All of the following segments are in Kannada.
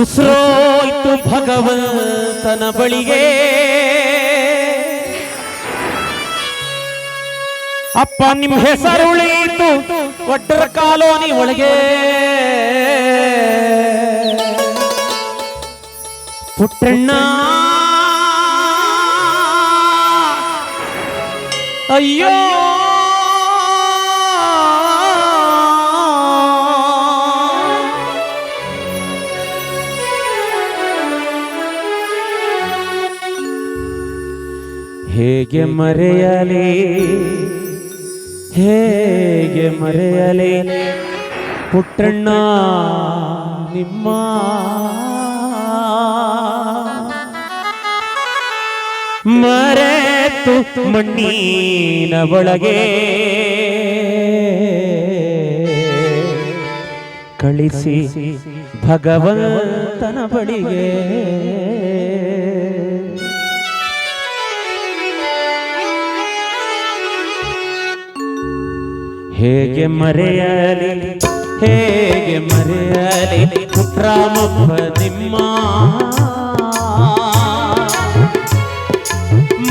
ಉಸಿರೋಯ್ತು ಭಗವಂತನ ಬಳಿಗೆ ಅಪ್ಪ ನಿಮ್ಮ ಹೆಸರು ಉಳಿಯಿತು ಒಡ್ಡರ ಕಾಲೋನಿ ಒಳಗೆ. ಪುಟ್ಟಣ್ಣ. ಅಯ್ಯೋ. ಹೇಗೆ ಮರೆಯಲಿ? ಹೇಗೆ ಮರೆಯಲಿ? ಪುಟ್ಟಣ್ಣ ನಿಮ್ಮ ಮರೆತು ಮಣ್ಣಿನ ಒಳಗೆ ಕಳಿಸಿ ಭಗವಂತನ ಬಳಿಗೆ. ಹೇಗೆ ಮರೆಯಲಿ? ಹೇಗೆ ಮರೆಯಲಿ? ಪುಟ್ರಾಮಪ್ಪ ನಿಮ್ಮ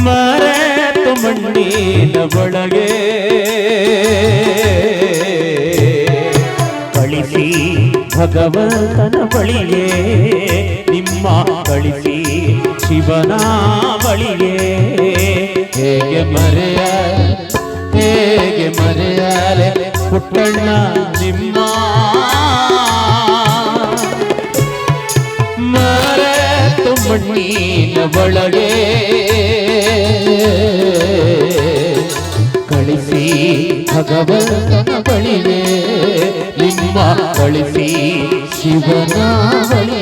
ಮರೆತು ಮಣ್ಣಿನ ಒಳಗೆ ಕಳಿಸಿ ಭಗವಂತನ ಬಳಿಗೆ ನಿಮ್ಮ ಕಳಿಸಿ ಶಿವನ ಬಳಿಗೆ ಹೇಗೆ ಮರೆಯ ಹೇಗೆ ಮರೆಯಲೆ ಪುಟ್ಟಣ್ಣ ನಿಮ್ಮ ಮರೆ ಮಣ್ಣಿನ ಒಳಗೆ ಕಳಿಸಿ ಭಗವಂತನ ಬಳಿಗೆ ನಿಮ್ಮ ಕಳಿಸಿ ಶಿವನ ಬಳಿಗೆ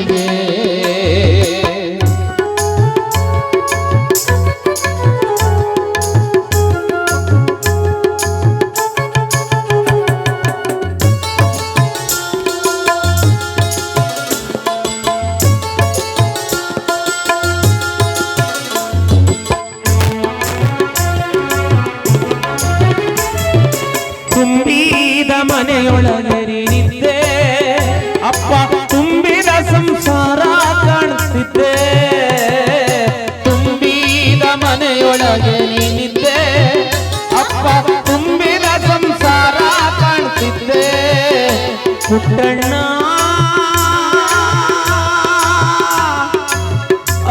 ಪುಟ್ಟಣ್ಣ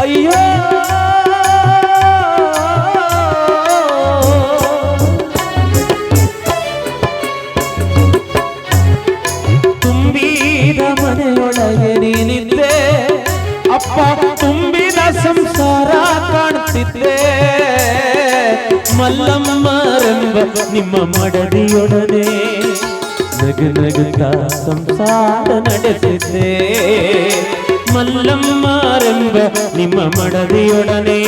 ಅಯ್ಯೋ. ತುಂಬಿದ ಮನೆಯೊಳಗೆ ನೀನಿದ್ದೆ. ಅಪ್ಪ ತುಂಬಿದ ಸಂಸಾರ ಕಾಣುತ್ತಿದ್ದೆ ಮಲ್ಲಮ್ಮರೆಂಬ ನಿಮ್ಮ ಮಡದಿಯೊಡನೆ. ನಗುತ್ತ ಸಂಸಾರ ನಡೆಸಿದ್ದೆ ಮಲ್ಲಮ್ಮರೆಂಬ ನಿಮ್ಮ ಮಡದಿಯೊಡನೆ.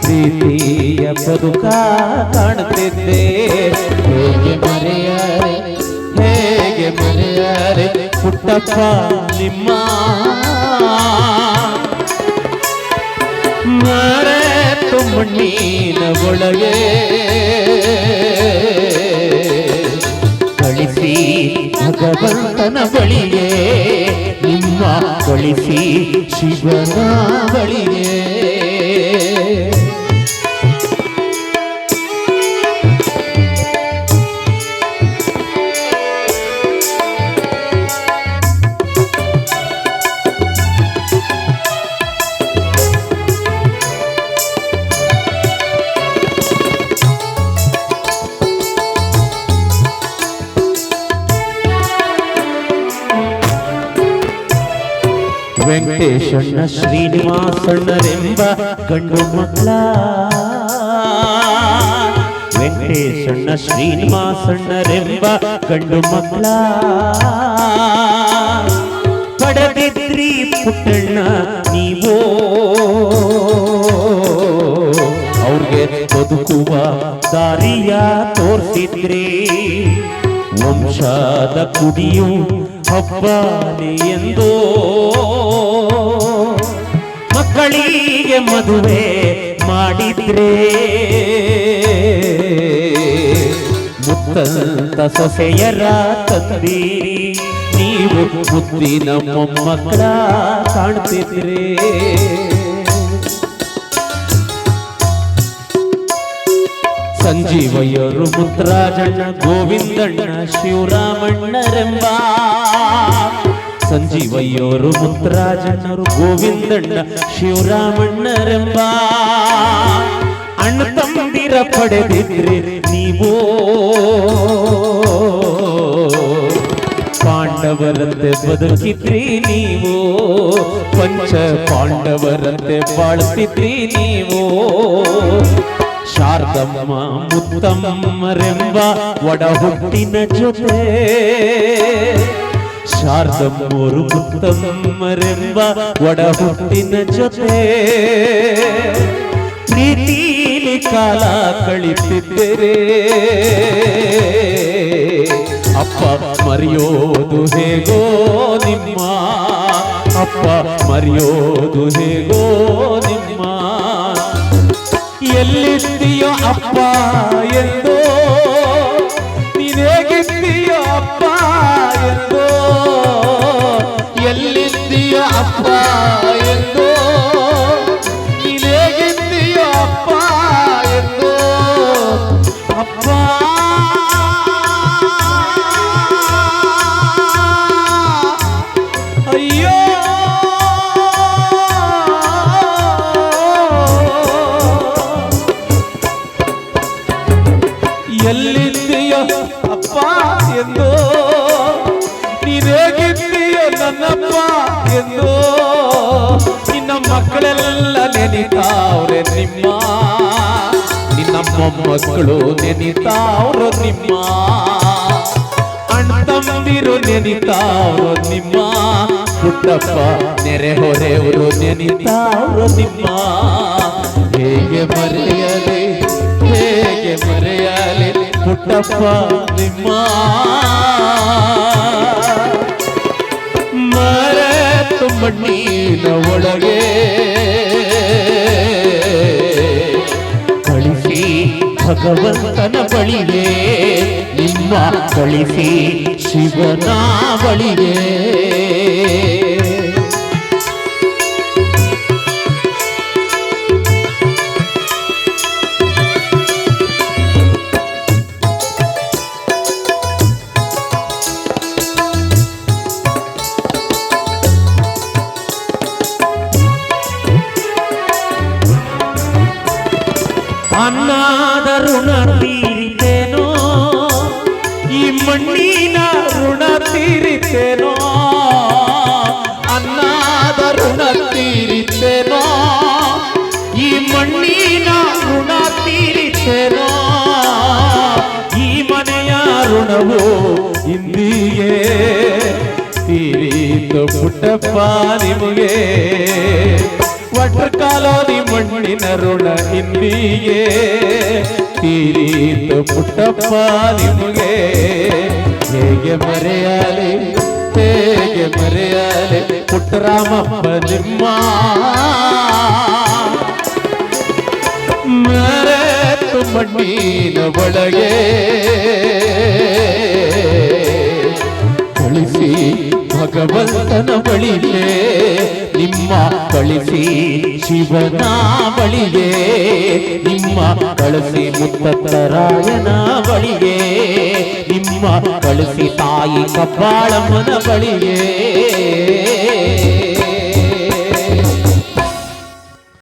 ಪ್ರೀತಿಯ ಬದುಕ ಕಾಣುತ್ತಿದ್ದೆ. ಹೇಗೆ ಮರೆಯರೆ ಹೇಗೆ ಮರೆಯರೆ ಪುಟ್ಟಪ್ಪ ನಿಮ್ಮ ಮರೆತು ನೀನ ಒಳಗೆ. ಭಗವಂತನ ಬಳಿಗೆ ನಿಮ್ಮ ಕಳಿಸಿ ಶಿವನ ಬಳಿಗೆ ವೆಂಕಟೇಶಣ್ಣ ಶ್ರೀನಿವಾಸಣ್ಣರೆಂಬ ಗಂಡು ಮಕ್ಕಳ. ವೆಂಕಟೇಶಣ್ಣ ಶ್ರೀನಿವಾಸಣ್ಣರೆಂಬ ಗಂಡು ಮಕ್ಕಳ. ಪಡೆದಿದ್ರಿ ಪುಟ್ಟಣ್ಣ ನೀವು. ಅವ್ರಿಗೆ ಬದುಕುವ ದಾರಿಯ ತೋರಿಸಿದ್ರಿ. ವಂಶದ ಕುಡಿಯು ಹಬ್ಬಲಿ ಎಂದು. ಮಕ್ಕಳಿಗೆ ಮದುವೆ ಮಾಡಿದ್ರೆ ಮುತ್ತಂತ ಸೊಸೆಯರ ತಂದೀರಿ ನೀವು ಮುತ್ತಿನ ಮೊಮ್ಮಕ್ಕಳ ಕಾಣ್ತಿದ್ರಿ. ಸಂಜೀವಯ್ಯರು ಮುದ್ರಾಜಣ್ಣ ಗೋವಿಂದಣ್ಣ ಶಿವರಾಮಣ್ಣರೆಂಬ. ಸಂಜೀವಯ್ಯರು ಮುದ್ರಾಜಣ್ಣರು ಗೋವಿಂದಣ್ಣ ಶಿವರಾಮಣ್ಣರೆಂಬ. ಅಣ್ಣ ತಮ್ಮಂದಿರ ಪಡೆದಿದ್ರಿ ನೀವು. ಪಾಂಡವರಂತೆ ಬದುಕಿದ್ರಿ ನೀವು. ಪಂಚ ಪಾಂಡವರಂತೆ ಬಾಳ್ತಿದ್ರಿ ನೀವು. ಶಾರದಮ್ಮ ಮುತ್ತಮ್ಮರೆಂಬ ಒಡ ಹುಟ್ಟಿನ ಜೊತೆ ಶಾರದಮ್ಮರು ಮುತ್ತಮ್ಮರೆಂಬ ಒಡ ಹುಟ್ಟಿನ ಜೊತೆ ಪ್ರೀತಿಲಿ ಕಾಲ ಕಳಿತಿದ್ದರೆ ಅಪ್ಪ ಮರೆಯೋದು ಹೇಗೋ ನಿಮ್ಮ ಅಪ್ಪ ಮರೆಯೋದು ಹೇಗೋ ನಿಮ್ಮ ಎಲ್ಲಿದ್ದೀಯೋ ಅಪ್ಪ ಎಂದೋ? ನೀನೇಗಿದ್ದೀಯೋ ಅಪ್ಪ ಎಂದೋ? ಎಲ್ಲಿದ್ದೀಯೋ ಅಪ್ಪ ಎಂದೋ? ನೀನೇಗಿದ್ದೀಯೋ ಅಪ್ಪ ಎಂದೋ? ಅಪ್ಪ! ಅಯ್ಯೋ! ಮಕ್ಕಳೆಲ್ಲ ನೆನಿತಾವ್ರೆ ನಿಮ್ಮ. ನಿನ್ನ ಮೊಮ್ಮಕ್ಕಳು ನೆನಿತಾವ್ರು ನಿಮ್ಮ. ಅಣ್ಣಂದಿರು ನೆನಿತಾವ್ರು ನಿಮ್ಮ. ಪುಟ್ಟಪ್ಪ ನೆರೆಹೊರೆಯವರು ನೆನಿತಾವ್ರು ನಿಮ್ಮ. ಹೇಗೆ ಮರೆಯಲಿ ಹೇಗೆ ಮರೆಯಲಿ ಪುಟ್ಟಪ್ಪ ನಿಮ್ಮ. ಮರೆತು ಮಣ್ಣಿನ ಒಳಗೆ ಕಳಿಸಿ ಭಗವಂತನ ಬಳಿಗೆ ನಿಮ್ಮ ಕಳಿಸಿ ಶಿವನ ಬಳಿಗೆ. ಈ ಮಣ್ಣಿನ ಋಣ ತೀರಿತೇನೋ ಅನ್ನದ ಋಣ ತೀರಿತೇನೋ ಈ ಮಣ್ಣಿನ ಋಣ ತೀರಿತೇನೋ ಈ ಮನೆಯ ಋಣವು ಇಂದಿಗೆ ತೀರಿತು ಪುಟ್ಟಪ್ಪ ನಿಮಗೆ ವಾಟರ್ ಕಾಲೋನಿ ಮಣ್ಣಿನ ಋಣ ಇಂದಿಗೆ ತೀರಿತು ಪುಟ್ಟಪ್ಪ ನಿಮಗೆ ಹೇಗೆ ಮರೆಯಲಿ ಹೇಗೆ ಮರೆಯಲಿ ಪುಟ್ಟರಾಮಪ್ಪ ನಿಮ್ಮ ಮರೆತು ಮಣ್ಣಿನ ಒಳಗೆ ಕಳಿಸಿ ಭಗವಂತನ ಬಳಿಗೆ ನಿಮ್ಮ ಕಳಿಸಿ ಶಿವನ ಬಳಿಗೆ ನಿಮ್ಮ ಕಳಿಸಿ ಮುತ್ತರಾಯನ ಬಳಿಗೆ ನಿಮ್ಮ ಕಳಿಸಿ ತಾಯಿ ಕಬ್ಬಾಳಮ್ಮನ ಬಳಿಗೆ